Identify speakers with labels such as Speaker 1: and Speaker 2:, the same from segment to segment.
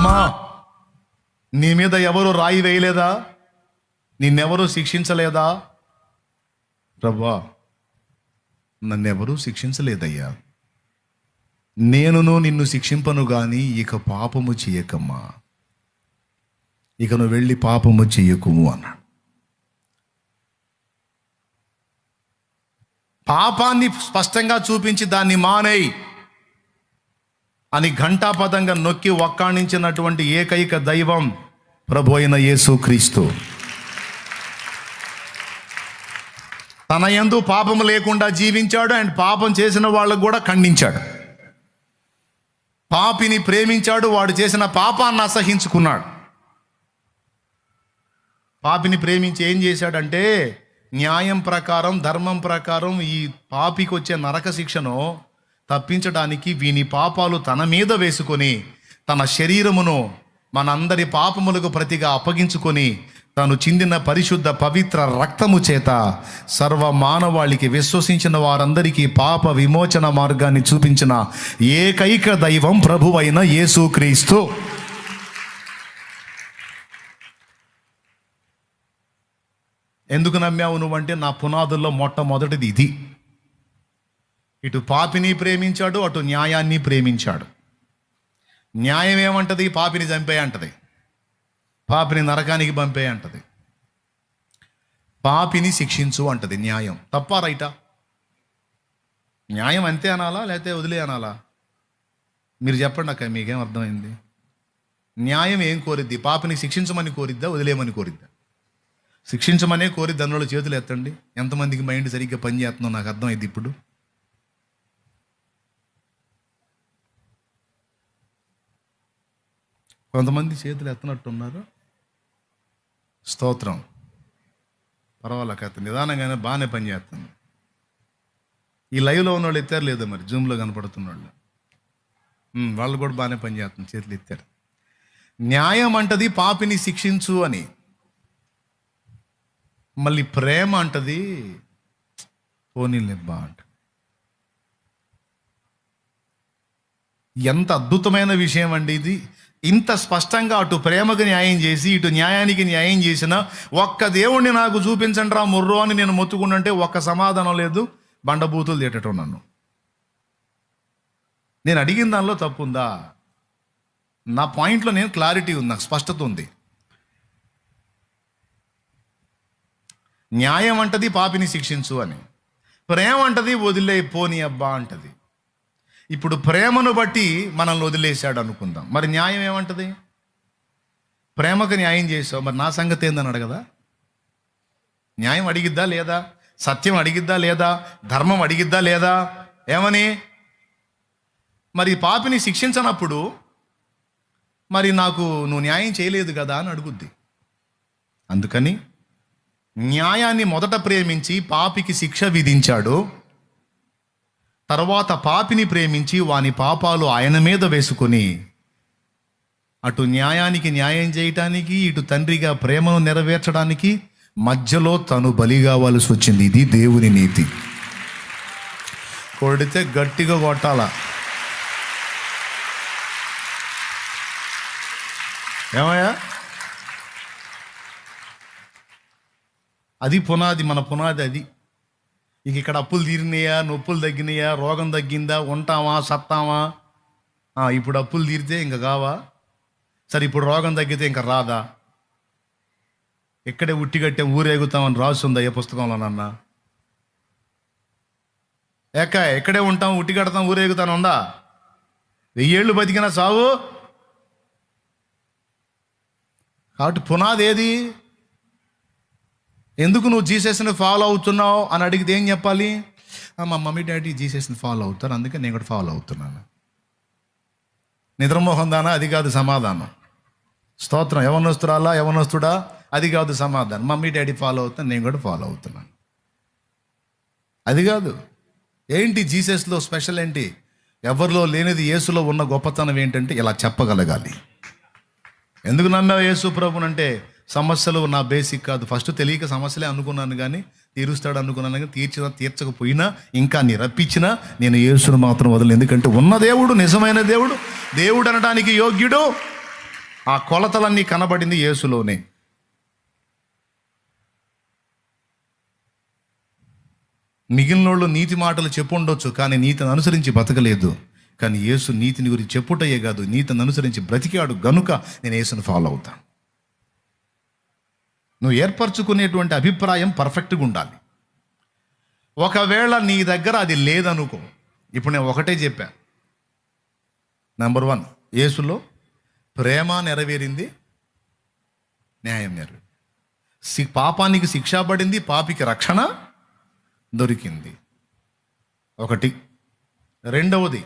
Speaker 1: అమ్మా నీ మీద ఎవరు రాయి వేయలేదా? నిన్నెవరూ శిక్షించలేదా? ప్రభా నన్నెవరూ శిక్షించలేదయ్యా. నేనును నిన్ను శిక్షింపను గాని ఇక పాపము చేయకమ్మా. ఇక నువ్వు వెళ్ళి పాపము చేయకుము అన్నాడు. పాపాన్ని స్పష్టంగా చూపించి దాన్ని మానేయి. అని ఘంటాపదంగా నొక్కి ఒక్కాణించినటువంటి ఏకైక దైవం ప్రభు అయిన యేసుక్రీస్తు తన ఎందు పాపం లేకుండా జీవించాడు అండ్ పాపం చేసిన వాళ్ళకు కూడా ఖండించాడు. పాపిని ప్రేమించాడు వాడు చేసిన పాపాన్ని అసహించుకున్నాడు. పాపిని ప్రేమించి ఏం చేశాడంటే న్యాయం ప్రకారం ధర్మం ప్రకారం ఈ పాపికి వచ్చే నరక శిక్షను తప్పించడానికి వీని పాపాలు తన మీద వేసుకొని తన శరీరమును మనందరి పాపములకు ప్రతిగా అప్పగించుకొని తను చిందిన పరిశుద్ధ పవిత్ర రక్తము చేత సర్వ మానవాళికి విశ్వసించిన వారందరికీ పాప విమోచన మార్గాన్ని చూపించిన ఏకైక దైవం ప్రభువైన యేసుక్రీస్తు ఎందుకు నమ్మావు నువ్వంటే నా పునాదుల్లో మొట్టమొదటిది ఇది. ఇటు పాపిని ప్రేమించాడు అటు న్యాయాన్ని ప్రేమించాడు. న్యాయం ఏమంటది? పాపిని చంపే అంటది. పాపిని నరకానికి పంపే అంటది. పాపిని శిక్షించు అంటది న్యాయం. తప్ప రైటా? న్యాయం అంతే అనాలా లేకపోతే వదిలే అనాలా? మీరు చెప్పండి అక్క మీకేం అర్థమైంది? న్యాయం ఏం కోరిద్ది? పాపిని శిక్షించమని కోరిద్దా వదిలేయమని కోరిద్దా? శిక్షించమనే కోరి దండలు చేతులు ఎత్తండి. ఎంతమందికి మైండ్ సరిగ్గా పనిచేస్తుందో నాకు అర్థమైంది ఇప్పుడు. కొంతమంది చేతులు ఎత్తనట్టున్నారు. స్తోత్రం. పర్వాలేక కథ నిదానంగానే బాగానే పనిచేస్తుంది ఈ లైవ్లో ఉన్న వాళ్ళు ఎత్తారు లేదా మరి? జూమ్లో కనపడుతున్న వాళ్ళు వాళ్ళు కూడా బాగానే పనిచేస్తుంది చేతులు ఎత్తారు. న్యాయం అంటది పాపిని శిక్షించు అని. మళ్ళీ ప్రేమ అంటది పోనీలేబ్బా అంట. ఎంత అద్భుతమైన విషయం అండి ఇది. ఇంత స్పష్టంగా అటు ప్రేమకు న్యాయం చేసి ఇటు న్యాయానికి న్యాయం చేసిన ఒక్క దేవుణ్ణి నాకు చూపించండి రా ముర్రో అని నేను మొత్తుకుంటుంటే ఒక్క సమాధానం లేదు. బండబూతులు తిట్టడం నన్ను. నేను అడిగిన దానిలో తప్పు ఉందా నా పాయింట్లో నేను క్లారిటీ ఉంది నాకు స్పష్టత ఉంది. న్యాయం అంటది పాపిని శిక్షించు అని. ప్రేమ అంటది వదిలే పోని అబ్బా అంటది. ఇప్పుడు ప్రేమను బట్టి మనల్ని వదిలేశాడు అనుకుందాం. మరి న్యాయం ఏమంటది? ప్రేమకు న్యాయం చేసావు మరి నా సంగతి ఏందని అడగదా? న్యాయం అడిగిద్దా లేదా? సత్యం అడిగిద్దా లేదా? ధర్మం అడిగిద్దా లేదా? ఏమని? మరి పాపిని శిక్షించనప్పుడు మరి నాకు నువ్వు న్యాయం చేయలేదు కదా అని అడుగుద్ది. అందుకని న్యాయాన్ని మొదట ప్రేమించి పాపికి శిక్ష విధించాడు. తర్వాత పాపిని ప్రేమించి వాని పాపాలు ఆయన మీద వేసుకొని అటు న్యాయానికి న్యాయం చేయటానికి ఇటు తండ్రిగా ప్రేమను నెరవేర్చడానికి మధ్యలో తను బలి కావాల్సి వచ్చింది. ఇది దేవుని నీతి. కొడితే గట్టిగా కొట్టాల? ఏమయ్యా? అది పునాది మన పునాది అది. ఇక ఇక్కడ అప్పులు తీరినాయా? నొప్పులు తగ్గినాయా? రోగం తగ్గిందా? ఉంటామా సత్తామా ఇప్పుడు అప్పులు తీరితే ఇంకా కావా? సరే ఇప్పుడు రోగం తగ్గితే ఇంకా రాదా? ఇక్కడే ఉట్టిగట్టే ఊరేగుతామని రాస్తుందా ఏ పుస్తకంలో నాన్న? ఏక ఎక్కడే ఉంటాం? ఉట్టి కడతాం ఊరేగుతాను ఉందా? వెయ్యేళ్ళు బతికినా సావు. కాబట్టి పునాది ఏది ఎందుకు నువ్వు జీసస్ని ఫాలో అవుతున్నావు అని అడిగితే ఏం చెప్పాలి? మా మమ్మీ డాడీ జీసస్ని ఫాలో అవుతారు. అందుకే నేను కూడా ఫాలో అవుతున్నాను. నిద్రమోహం దానా అది కాదు సమాధానం. స్తోత్రం. యవనస్తురాలా? యవనస్తుడా? అది కాదు సమాధానం. మమ్మీ డాడీ ఫాలో అవుతాను నేను కూడా ఫాలో అవుతున్నాను. అది కాదు. ఏంటి జీసస్లో స్పెషల్ ఏంటి? ఎవరిలో లేనిది యేసులో ఉన్న గొప్పతనం ఏంటంటే ఇలా చెప్పగలగాలి. ఎందుకు నమ్మావు యేసు ప్రభునంటే? సమస్యలు నా బేసిక్ కాదు. ఫస్ట్ తెలియక సమస్యలే అనుకున్నాను కానీ తీరుస్తాడు అనుకున్నాను కానీ తీర్చిన తీర్చకపోయినా ఇంకా నిరప్పించినా నేను యేసును మాత్రం వదలను. ఎందుకంటే ఉన్న దేవుడు నిజమైన దేవుడు దేవుడు అనడానికి యోగ్యుడు. ఆ కొలతలన్నీ కనబడింది యేసులోనే. మిగిలిన వాళ్ళు నీతి మాటలు చెప్పుండొచ్చు కానీ నీతిని అనుసరించి బతకలేదు. కానీ యేసు నీతిని గురించి చెప్పుటయ్యే కాదు నీతిని అనుసరించి బ్రతికాడు గనుక నేను యేసును ఫాలో అవుతాను. నువ్వు ఏర్పరచుకునేటువంటి అభిప్రాయం పర్ఫెక్ట్గా ఉండాలి. ఒకవేళ నీ దగ్గర అది లేదనుకో ఇప్పుడు నేను ఒకటే చెప్పా. నెంబర్ వన్ యేసులో ప్రేమ నెరవేరింది న్యాయం నెరవేరింది. సి పాపానికి శిక్ష పడింది పాపికి రక్షణ దొరికింది. ఒకటి. రెండవది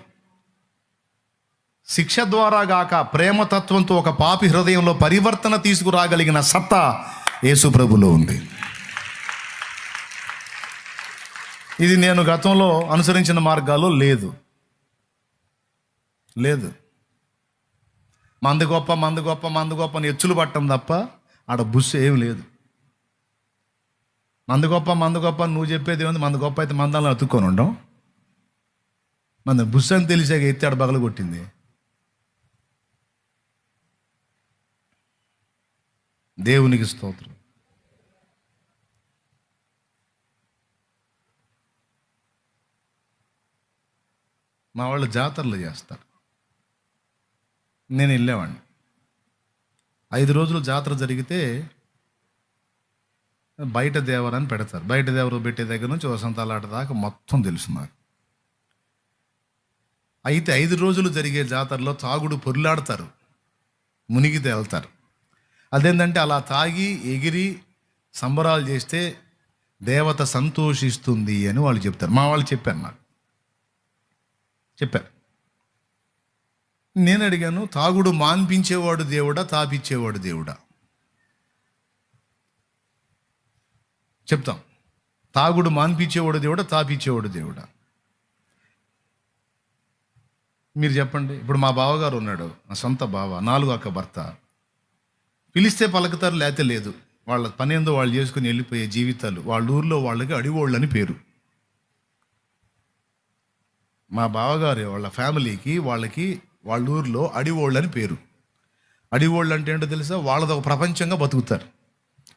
Speaker 1: శిక్ష ద్వారా గాక ప్రేమతత్వంతో ఒక పాపి హృదయంలో పరివర్తన తీసుకురాగలిగిన సత్తా యేసు ప్రభులో ఉంది. ఇది నేను గతంలో అనుసరించిన మార్గాల్లో లేదు. లేదు. మందు గొప్ప మందు గొప్ప మందు గొప్ప అని ఎచ్చులు పట్టడం తప్ప ఆడ బుస్సు ఏం లేదు. మందు గొప్ప మందు గొప్ప నువ్వు చెప్పేది ఏముంది? మందు గొప్ప అయితే మందాలను అతుక్కొని ఉండం. మన బుస్సు అని తెలిసాక ఎత్తి ఆడ బగలు కొట్టింది. దేవునికి స్తోత్రం. మా వాళ్ళు జాతరలు చేస్తారు. నేను వెళ్ళేవాడిని. ఐదు రోజులు జాతర జరిగితే బయట దేవరని పెడతారు. బయట దేవరు పెట్టే దగ్గర నుంచి వసంతాలాట దాకా మొత్తం తెలుసు నాకు అయితే ఐదు రోజులు జరిగే జాతరలో తాగుడు పొరులాడతారు. మునిగి తేలుతారు అదేంటంటే అలా తాగి ఎగిరి సంబరాలు చేస్తే దేవత సంతోషిస్తుంది అని వాళ్ళు చెప్తారు. మా వాళ్ళు చెప్పారు నాకు చెప్పారు. నేను అడిగాను తాగుడు మాన్పించేవాడు దేవుడా తాపిచ్చేవాడు దేవుడా? చెప్తాం. తాగుడు మాన్పించేవాడు దేవుడా తాపిచ్చేవాడు దేవుడా? మీరు చెప్పండి. ఇప్పుడు మా బావగారు ఉన్నాడు నా సొంత బావ నాలుగు అక్క భర్త. పిలిస్తే పలుకుతారు లేతే లేదు. వాళ్ళ పని ఏందో వాళ్ళు చేసుకుని వెళ్ళిపోయే జీవితాలు వాళ్ళ ఊర్లో వాళ్ళకి అడివోళ్ళని పేరు. మా బావగారు వాళ్ళ ఫ్యామిలీకి వాళ్ళకి వాళ్ళ ఊర్లో అడివోళ్ళు అని పేరు. అడివోళ్ళు అంటే ఏంటో తెలుసా? వాళ్ళది ఒక ప్రపంచంగా బతుకుతారు.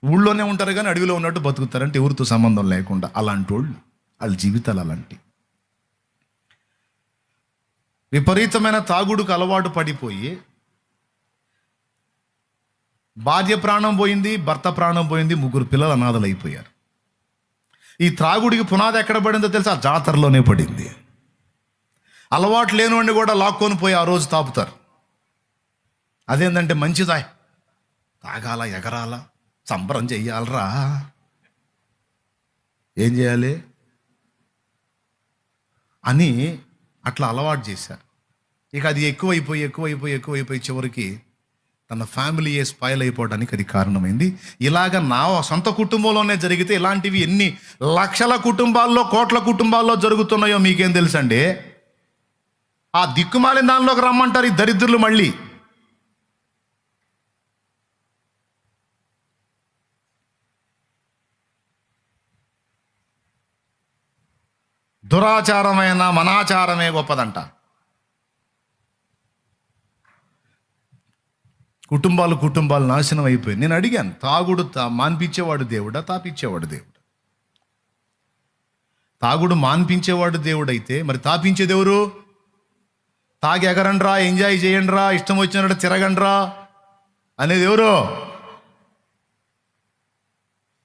Speaker 1: ఊళ్ళోనే ఉంటారు కానీ అడవిలో ఉన్నట్టు బతుకుతారు అంటే ఎవరితో సంబంధం లేకుండా. అలాంటి వాళ్ళు వాళ్ళ జీవితాలు అలాంటి. విపరీతమైన తాగుడుకు అలవాటు పడిపోయి భార్య ప్రాణం పోయింది భర్త ప్రాణం పోయింది ముగ్గురు పిల్లలు అనాథలు అయిపోయారు ఈ త్రాగుడికి పునాది ఎక్కడ పడిందో తెలుసా? ఆ జాతరలోనే పడింది. అలవాటు లేనివాడిని కూడా లాక్కొని పోయి ఆ రోజు తాపుతారు. అదేంటంటే మంచిదా తాగాల ఎగరాల సంబరం చెయ్యాలరా. ఏం చేయాలి? అని అట్లా అలవాటు చేశారు. ఇక అది ఎక్కువైపోయి ఎక్కువైపోయి ఎక్కువైపోయి చివరికి తన ఫ్యామిలీ ఏ స్పాయిల్ అయిపోవడానికి అది కారణమైంది. ఇలాగ నా సొంత కుటుంబంలోనే జరిగితే ఇలాంటివి ఎన్ని లక్షల కుటుంబాల్లో కోట్ల కుటుంబాల్లో జరుగుతున్నాయో మీకేం తెలుసండి? ఆ దిక్కుమాలిన దానిలోకి రమ్మంటారు ఈ దరిద్రులు మళ్ళీ. దురాచారమైన మనాచారమే గొప్పదంట. కుటుంబాలు కుటుంబాలు నాశనం అయిపోయి నేను అడిగాను తాగుడు తా మాన్పించేవాడు దేవుడా తాపించేవాడు దేవుడు? తాగుడు మాన్పించేవాడు దేవుడైతే మరి తాపించేదెవరు తాగి ఎగరండ్రా ఎంజాయ్ చేయండిరా ఇష్టం వచ్చినట్టు తిరగండ్రా అనేది ఎవరు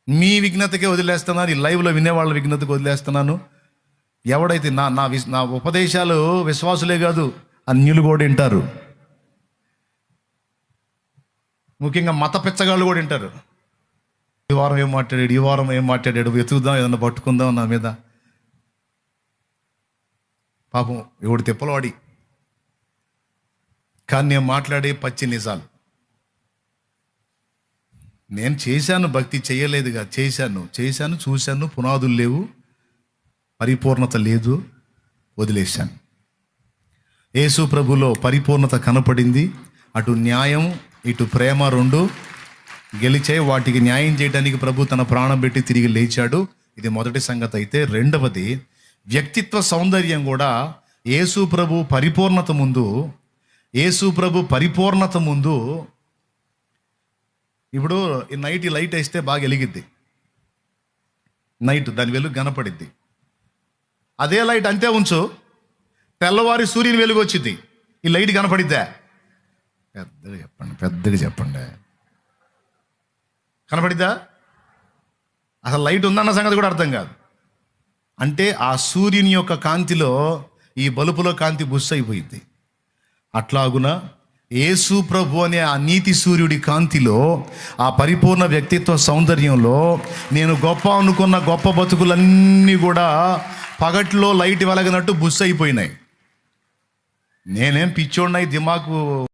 Speaker 1: మీ విఘ్నతకే వదిలేస్తున్నాను ఈ లైవ్లో వినేవాళ్ళ విఘ్నతకు వదిలేస్తున్నాను. ఎవడైతే నా నా విస్ నా ఉపదేశాలు విశ్వాసులే కాదు అన్యులు కూడా వింటారు. ముఖ్యంగా మత పిచ్చగాళ్ళు కూడా వింటారు. ఈ వారం ఏం మాట్లాడాడు ఈ వారం ఏం మాట్లాడాడు వెతుకుదాం ఏదన్నా పట్టుకుందాం నా మీద. పాపం ఎవడు తిప్పలవాడి. కానీ నేను మాట్లాడే పచ్చి నిజాలు. నేను చేశాను భక్తి చేయలేదుగా. చేశాను చేశాను చూశాను పునాదులు లేవు. పరిపూర్ణత లేదు. వదిలేశాను. యేసు ప్రభులో పరిపూర్ణత కనపడింది. అటు న్యాయం ఇటు ప్రేమ రెండు. గెలిచే వాటికి న్యాయం చేయడానికి ప్రభు తన ప్రాణం పెట్టి తిరిగి లేచాడు. ఇది మొదటి సంగతి అయితే. రెండవది వ్యక్తిత్వ సౌందర్యం కూడా యేసు ప్రభు పరిపూర్ణత ముందు యేసు ప్రభు పరిపూర్ణత ముందు ఇప్పుడు ఈ నైట్ ఈ లైట్ వేస్తే బాగా వెలిగిద్ది. నైట్ దాని వెలుగు కనపడిద్ది. అదే లైట్ అంతే ఉంచు. తెల్లవారి సూర్యుని వెలుగు వచ్చింది ఈ లైట్ కనపడిద్దా? పెద్దగా చెప్పండి పెద్దగా చెప్పండి. కనపడిద్దా? అసలు లైట్ ఉందన్న సంగతి కూడా అర్థం కాదు. అంటే ఆ సూర్యుని యొక్క కాంతిలో ఈ బలుపులో కాంతి బుస్ అయిపోయింది అట్లాగున యేసు ప్రభు అనే ఆ నీతి సూర్యుడి కాంతిలో ఆ పరిపూర్ణ వ్యక్తిత్వ సౌందర్యంలో నేను గొప్ప అనుకున్న గొప్ప బతుకులన్నీ కూడా పగట్లో లైట్ వెలగనట్టు బుస్ అయిపోయినాయి నేనేం పిచ్చోడినై దిమాకు